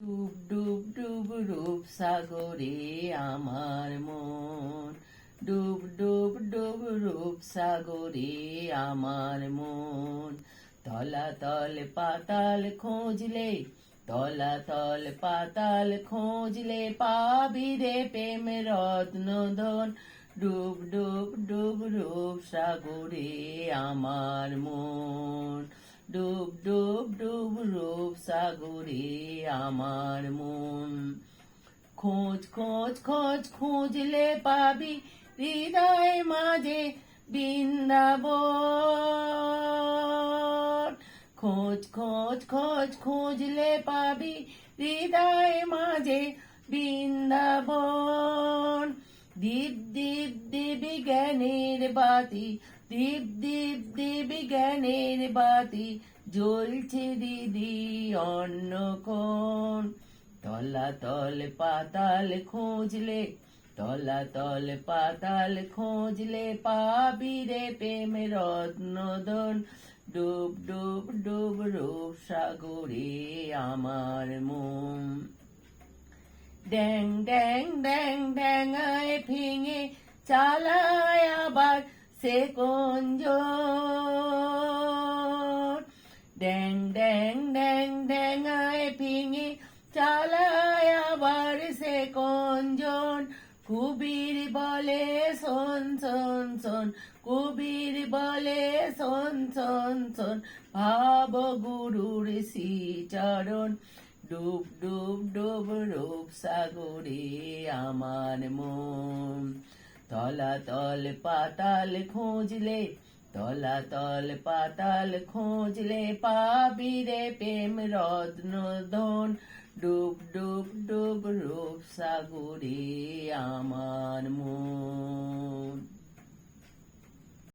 ডুব ডুব ডুব রূপ সাগরে আমার মন। ডুব ডুব ডুব রূপ সাগরে আমার মন। তলাতল পাতাল খোঁজলে, তলাতল পাতাল খোঁজলে পাবি রে প্রেম রত্নধন। ডুব ডুব ডুব রূপ সাগরে আমার মন। ডুব ডুব ডুব রূপ সাগরে আমার মন। খোঁজ খোঁজ খোঁজ খুঁজলে পাবি হৃদয় মাঝে বৃন্দাবন। খোঁজ খোঁজ খোঁজ খুঁজলে পাবি হৃদয় মাঝে বৃন্দাবন। দীপ দীপ, দিবি জ্ঞানের বাতি, দীপ দীপ, দিবি জ্ঞানের বাতি, জ্বলছে দিদি অন্য কোন তলাতল পাতাল খোঁজলে তলাতল পাতাল খোঁজলে পাবি রে প্রেম রত্নদন। ডুব ডুব ডুব রূপ সাগরে আমার মন। ড্যাং ড্যাং ড্যাং ড্যাঙায় ফিঙে চালায় আবার সে কঞ্জ ড্যাং ড্যাং ড্যাং ড্যাঙায় ফিঙে চালায় আবার সে কঞ্জন কুবির বলে শোন শোন শোন কুবির বলে শোন শোন শোন ভাব গুরুর শ্রীচরণ ডুব ডুব ডুব, রূপ সাগরে আমার মন। তলাতল পাতাল খুঁজলে তলাতল পাতাল খুঁজলে পাবি রে প্রেম রত্ন ধন ডুব ডুব ডুব, রূপ সাগরে আমার মন।